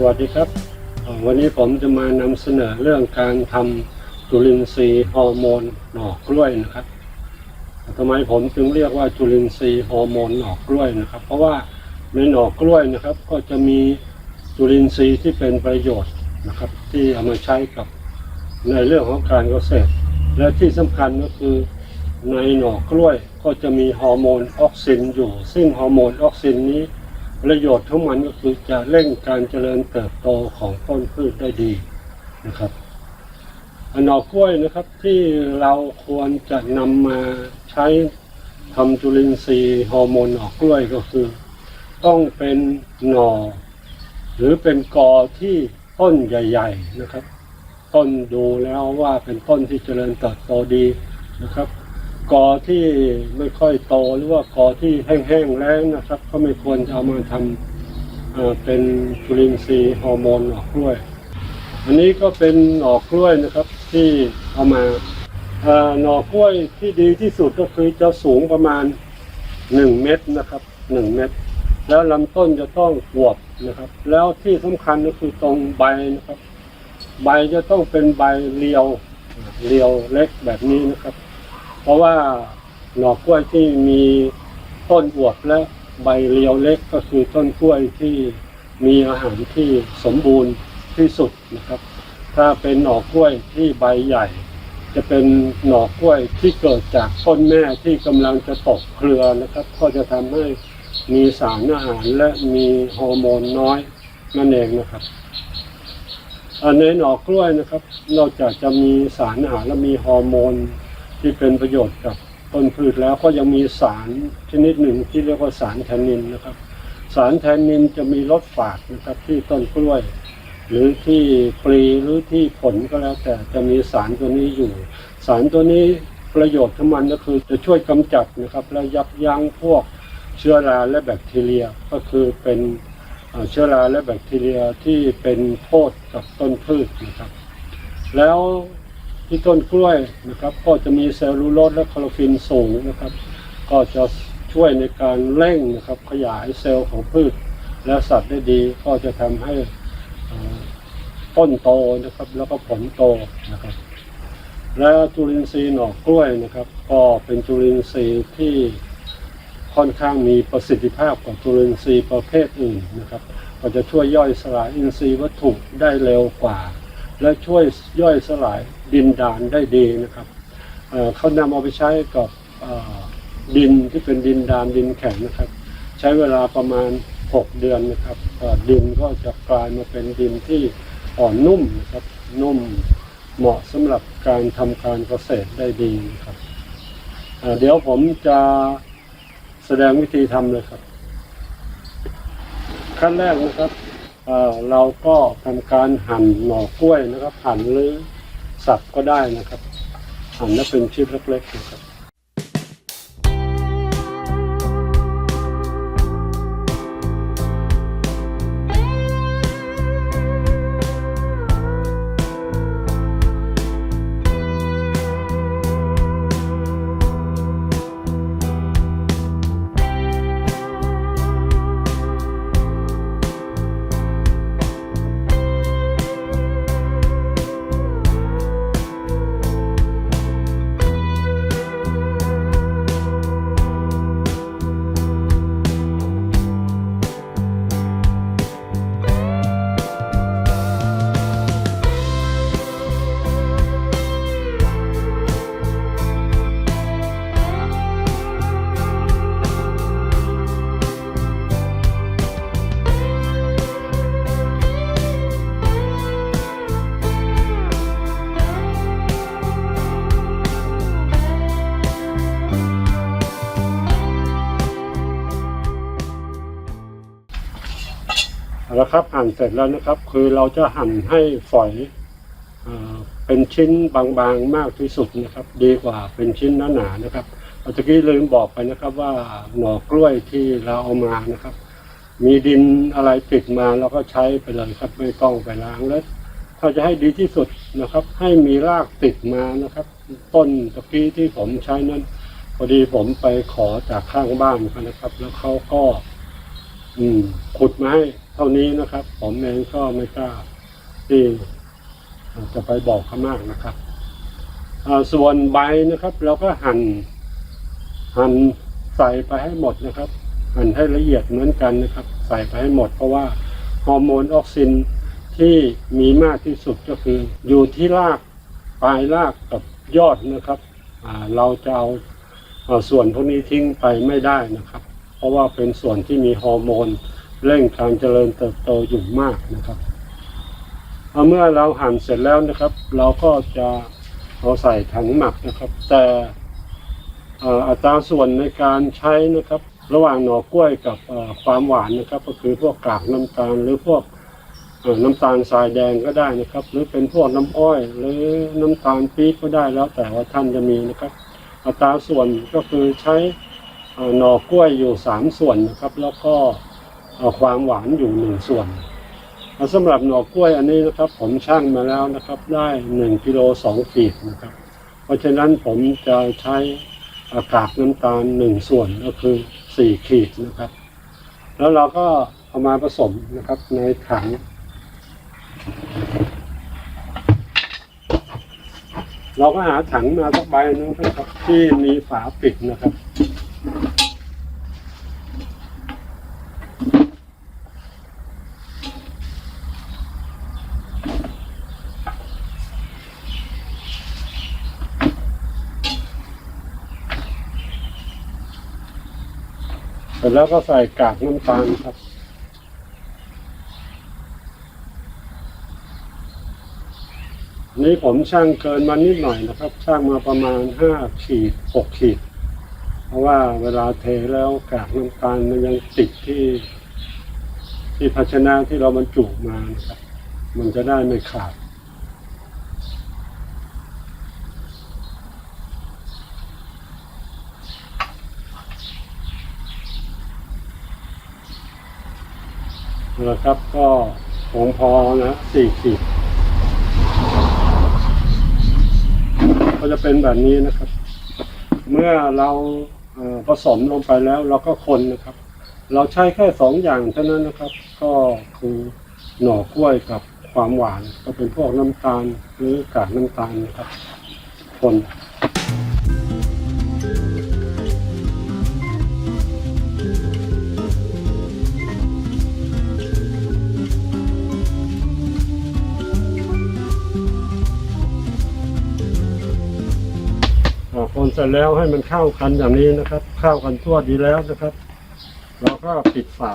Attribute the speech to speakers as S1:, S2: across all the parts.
S1: สวัสดีครับวันนี้ผมจะมานำเสนอเรื่องการทำจุลินทรีย์ฮอร์โมนหน่อกล้วยนะครับทำไมผมจึงเรียกว่าจุลินทรีย์ฮอร์โมนหน่อกล้วยนะครับ เพราะว่าในหน่อกล้วยนะครับ ก็จะมีจุลินทรีย์ที่เป็นประโยชน์นะครับ ที่เอามาใช้กับในเรื่องของการเกษตร และที่สำคัญก็คือในหน่อกล้วยก็จะมีฮอร์โมนออกซินอยู่ ซึ่งฮอร์โมนออกซินนี้ ประโยชน์ของมันก็คือจะเร่งการเจริญเติบโตของต้นพืชได้ดีนะครับอันหน่อกล้วยนะครับที่เราควรจะนำมาใช้ทำจุลินทรีย์ฮอร์โมนหน่อกล้วยก็คือ ต้องเป็นหน่อ หรือเป็นกอที่ต้นใหญ่ ๆนะครับ ต้นดูแล้วว่าเป็นต้นที่เจริญเติบโตดีนะครับ กอที่ไม่ค่อยโตหรือว่ากอที่แห้งๆแล้งนะครับ ก็ไม่ควรจะเอามาทำเเป็นจุลินทรีย์ฮอร์โมนหน่อกล้วย อันนี้ก็เป็นหน่อกล้วยนะครับที่เอามาออหน่อกล้วยที่ดีที่สุดก็คือจะสูงประมาณ 1 เมตรนะครับ 1 เมตร แล้วลำต้นจะต้องอวบนะครับ แล้วที่สำคัญก็คือตรงใบนะครับ ใบจะต้องเป็นใบเรียวเรียวเล็กแบบนี้นะครับ ราะว่าหน่อกล้วยที่มีต้นอวบและใบเรียวเล็กก็คือต้นกล้วยที่มีอาหารที่สมบูรณ์ที่สุดนะครับ ถ้าเป็นหน่อกล้วยที่ใบใหญ่ จะเป็นหน่อกล้วยที่เกิดจากต้นแม่ที่กำลังจะตกเครือนะครับ ก็จะทำให้มีสารอาหารและมีฮอร์โมนน้อยนั่นเองนะครับในหน่อกล้วยนะครับ นอกจากจะมีสารอาหารและมีฮอร์โมน ที่เป็นประโยชน์กับต้นพืชแล้วก็ยังมีสารชนิดหนึ่งที่เรียกว่าสารแทนนินนะครับ สารแทนนินจะมีรสฝาดนะครับที่ต้นกล้วย หรือที่ปลีหรือที่ผลก็แล้ว แต่จะมีสารตัวนี้อยู่ สารตัวนี้ประโยชน์ของมันก็คือจะช่วยกำจัดนะครับและยับยั้งพวกเชื้อราและแบคทีเรียก็คือเป็นเอ่อเชื้อราและแบคทีเรียที่เป็นโทษกับต้นพืชนะครับ แล้ว ที่ต้นกล้วยนะครับ ก็จะมีเซลลูโลสและคลอโรฟิลสูงนะครับ ก็จะช่วยในการเร่งนะครับขยายเซลล์ของพืช และสัตว์ได้ดีก็จะทำให้ต้นโตนะครับ แล้วก็ผลโตนะครับ และจุลินทรีย์หน่อกล้วยนะครับ ก็เป็นจุลินทรีย์ที่ค่อนข้างมีประสิทธิภาพกว่าจุลินทรีย์ประเภทอื่นนะครับ ก็จะช่วยย่อยสลายอินทรีย์วัตถุได้เร็วกว่า และช่วยย่อยสลายดินดานได้ดีนะครับเเขานำเอาไปใช้กับดินที่เป็นดินดานดินแข็งนะครับ ใช้เวลาประมาณ 6 เดือนนะครับดินก็จะกลายมาเป็นดินที่อ่อนนุ่มนะครับนุ่มเหมาะสำหรับการทำการเกษตรได้ดีครับเเดี๋ยวผมจะแสดงวิธีทำเลยครับ ขั้นแรกนะครับ เอ่อเราก็ทำการหั่นหน่อกล้วยนะครับ หั่นหรือสับก็ได้นะครับ หั่นแล้วเป็นชิ้นเล็กๆนะครับ เอาละครับหั่นเสร็จแล้วนะครับ คือเราจะหั่นให้ฝอยเอเป็นชิ้นบางๆมากที่สุดนะครับ ดีกว่าเป็นชิ้นหนาๆนะครับเมื่อกี้ลืมบอกไปนะครับว่าหน่อกล้วยที่เราเอามานะครับ มีดินอะไรติดมาเราก็ใช้ไปเลยครับไม่ต้องไปล้างแล้วถ้าจะให้ดีที่สุดนะครับ ให้มีรากติดมานะครับ ต้นตะกี้ที่ผมใช้นั้นพอดีผมไปขอจากข้างบ้านเขานะครับ แล้วเขาก็ อืมขุดมาให้ เท่านี้นะครับ ผมเองก็ไม่กล้าที่จะไปบอกเขามากนะครับส่วนใบนะครับ เราก็หั่นหั่นใส่ไปให้หมดนะครับ หั่นให้ละเอียดเหมือนกันนะครับ ใส่ไปให้หมด เพราะว่าฮอร์โมนออกซินที่มีมากที่สุดก็คือ อยู่ที่รากปลายรากกับยอดนะครับเราจะเอาเอาส่วนพวกนี้ทิ้งไปไม่ได้นะครับ เพราะว่าเป็นส่วนที่มีฮอร์โมน เร่งการเจริญเติบโตอยู่มากนะครับเอาเมื่อเราหั่นเสร็จแล้วนะครับ เราก็จะเอาใส่ถังหมักนะครับ แต่อัตราส่วนในการใช้นะครับ ระหว่างหน่อกล้วยกับความหวานนะครับ ก็คือพวกกากน้ำตาล หรือพวกน้ำตาลทรายแดงก็ได้นะครับ หรือเป็นพวกน้ำอ้อย หรือน้ำตาลปี๊บก็ได้แล้ว แต่ว่าท่านจะมีนะครับ อัตราส่วนก็คือใช้หน่อกล้วยอยู่สามส่วนนะครับ แล้วก็ ความหวานอยู่หนึ่งส่วนอ่าสำหรับหน่อกล้วยอันนี้นะครับ ผมช่างมาแล้วนะครับ ได้หนึ่งกิโลสองขีดนะครับ เพราะฉะนั้นผมจะใช้อากาศน้ำตาลหนึ่งส่วนก็คือสี่ขีดนะครับ แล้วเราก็เอามาผสมนะครับในถังเราก็หาถังมาสักใบหนึงนะครับที่มีฝาปิดนะครับ แล้วก็ใส่กากน้ำตาลครับ นี่ผมช่างเกินมานิดหน่อยนะครับ ช่างมาประมาณห้าขีดหกขีด เพราะว่าเวลาเทแล้วกากน้ำตาลมันยังติดที่ ที่ภาชนะที่เราบรรจุมานะครับ มันจะได้ไม่ขาด นะครับก็ผงพอนะสี่ขีดก็จะเป็นแบบนี้นะครับ เมื่อเราผสมลงไปแล้วเราก็คนนะครับ เราใช้แค่สองอย่างเท่านั้นนะครับ ก็คือหน่อกล้วยกับความหวาน ก็เป็นพวกน้ำตาลหรือกากน้ำตาลนะครับ คน คนเสร็จแล้วให้มันเข้ากันอย่างนี้นะครับ เข้ากันทั่วดีแล้วนะครับ เราก็ปิดฝา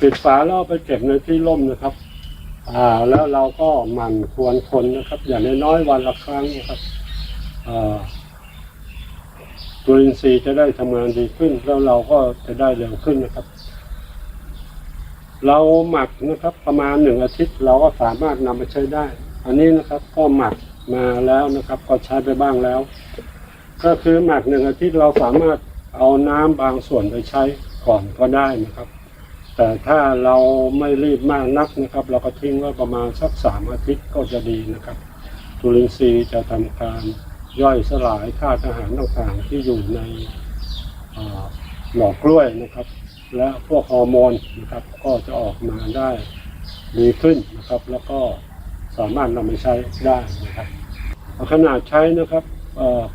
S1: ปิดฝาแล้วไปเก็บในที่ร่มนะครับ อ่า แล้วเราก็หมั่นควรคนนะครับ อย่างน้อยๆวันละครั้งนะครับอ่าจุลินทรีย์จะได้ทำงานดีขึ้น แล้วเราก็จะได้เร็วขึ้นนะครับ เราหมักนะครับประมาณหนึ่งอาทิตย์เราก็สามารถนำไปใช้ได้ อันนี้นะครับก็หมักมาแล้วนะครับ ก็ใช้ไปบ้างแล้ว ก็คือหมักหนึ่งอาทิตย์เราสามารถเอาน้ำบางส่วนไปใช้ก่อนก็ได้นะครับ แต่ถ้าเราไม่รีบมากนักนะครับ เราก็ทิ้งไว้ประมาณสักสามอาทิตย์ก็จะดีนะครับจุลินทรีย์จะทำการย่อยสลายธาตุอาหารต่างๆที่อยู่ในหน่อกล้วยนะครับ และพวกฮอร์โมนนะครับก็จะออกมาได้ดีขึ้นนะครับ แล้วก็สามารถนำไปใช้ได้นะครับขนาดใช้นะครับ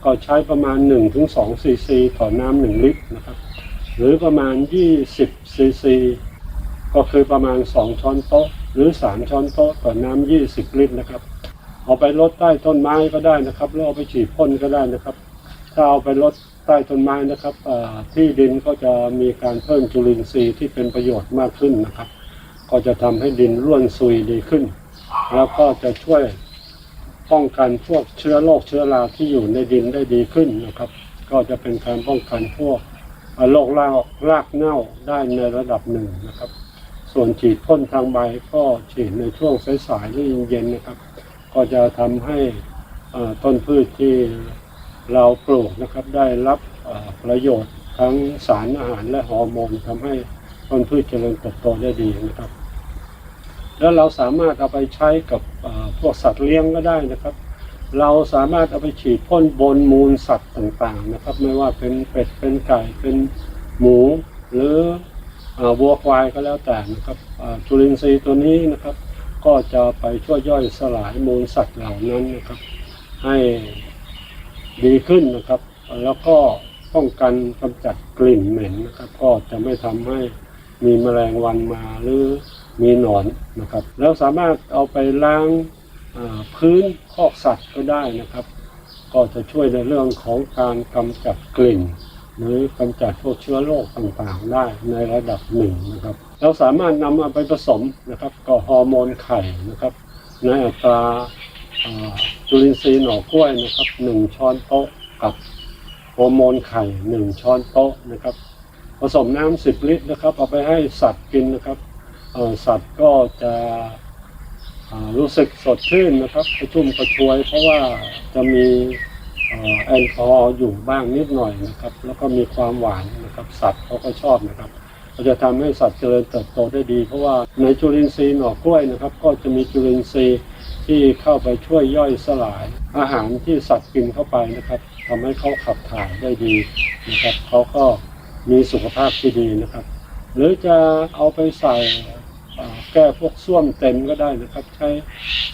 S1: ก็ใช้ประมาณ 1-2ซีซีต่อน้ำหนึ่งลิตรนะครับ หรือประมาณ 20ซีซีก็คือประมาณ 2 ช้อนโต๊ะ หรือ 3 ช้อนโต๊ะต่อน้ำ20 ลิตรนะครับ เอาไปลดใต้ต้นไม้ก็ได้นะครับหรือเอาไปฉีดพ่นก็ได้นะครับ ถ้าเอาไปลดใต้ต้นไม้นะครับที่ดินก็จะมีการเพิ่มจุลินทรีย์ที่เป็นประโยชน์มากขึ้นนะครับ ก็จะทำให้ดินร่วนซุยดีขึ้น แล้วก็จะช่วยป้องกันพวกเชื้อโรคเชื้อราที่อยู่ในดินได้ดีขึ้นนะครับ ก็จะเป็นการป้องกันพวกโรครากรากเน่าได้ในระดับหนึ่งนะครับ ส่วนฉีดพ่นทางใบก็ฉีดในช่วงสายๆหรือเย็นๆนะครับ ก็จะทำให้ต้นพืชที่ เราปลูกนะครับได้รับประโยชน์ทั้งสารอาหารและฮอร์โมนทำให้ต้นพืชเจริญเติบโตได้ดีนะครับ แล้วเราสามารถเอาไปใช้กับพวกสัตว์เลี้ยงก็ได้นะครับ เราสามารถเอาไปฉีดพ่นบนมูลสัตว์ต่างๆนะครับ ไม่ว่าเป็นเป็ดเป็นไก่เป็นหมูหรือวัวควายก็แล้วแต่นะครับจุลินทรีย์ตัวนี้นะครับ ก็จะไปช่วยย่อยสลายมูลสัตว์เหล่านั้นนะครับ ให้ ดีขึ้นนะครับ แล้วก็ป้องกันกำจัดกลิ่นเหม็นนะครับ ก็จะไม่ทำให้มีแมลงวันมาหรือมีหนอนนะครับ แล้วสามารถเอาไปล้างพื้นคอกสัตว์ก็ได้นะครับ ก็จะช่วยในเรื่องของการกำจัดกลิ่น หรือกำจัดพวกเชื้อโรคต่างๆ ได้ในระดับหนึ่งนะครับ เราสามารถนำมาไปผสมนะครับกับฮอร์โมนไข่นะครับ ในอัตรา จุลินทรีย์หน่อกล้วยนะครับหนึ่งช้อนโต๊ะกับฮอร์โมนไข่หนึ่งช้อนโต๊ะนะครับ ผสมน้ำสิบลิตรนะครับ เอาไปให้สัตว์กินนะครับสัตว์ก็จะรู้สึกสดชื่นนะครับกระชุ่มกระชวย เพราะว่าจะมีแอลกอฮอล์อยู่บ้างนิดหน่อยนะครับ แล้วก็มีความหวานนะครับ สัตว์เขาก็ชอบนะครับก็จะทำให้สัตว์เจริญเติบโตได้ดี เพราะว่าในจุลินทรีย์หน่อกล้วยนะครับ ก็จะมีจุลินทรีย์ ที่เข้าไปช่วยย่อยสลาย อาหารที่สัตว์กินเข้าไปนะครับทำให้เขาขับถ่ายได้ดีนะครับเขาก็มีสุขภาพที่ดีนะครับ หรือจะเอาไปใส่แก้พวกส้วมเต็มก็ได้นะครับ ใช้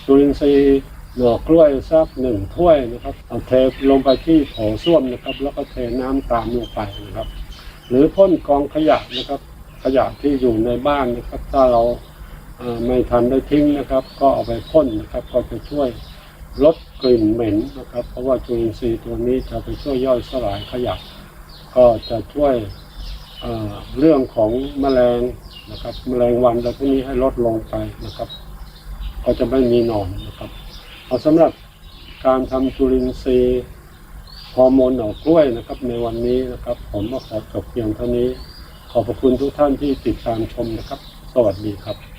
S1: จุลินทรีย์หน่อกล้วยสักหนึ่งถ้วยนะครับเอาเทลงไปที่โถส้วมนะครับ แล้วก็เทน้ำตามลงไปนะครับ หรือพ่นกองขยะนะครับ ขยะที่อยู่ในบ้านนะครับ ถ้าเรา ไม่ทันได้ทิ้งนะครับ ก็เอาไปพ่นนะครับ ก็จะช่วยลดกลิ่นเหม็นนะครับ เพราะว่าจุลินทรีย์ตัวนี้จะไปช่วยย่อยสลายขยะก็จะช่วยเรื่องของแมลงนะครับแมลงวันอะไรพวกนี้ให้ลดลงไปนะครับ ก็จะไม่มีหนอนนะครับ เอาสำหรับการทำจุลินทรีย์ฮอร์โมนหน่อกล้วยนะครับ ในวันนี้นะครับ ผมก็ขอจบเพียงเท่านี้ ขอบพระคุณทุกท่านที่ติดตามชมนะครับ สวัสดีครับ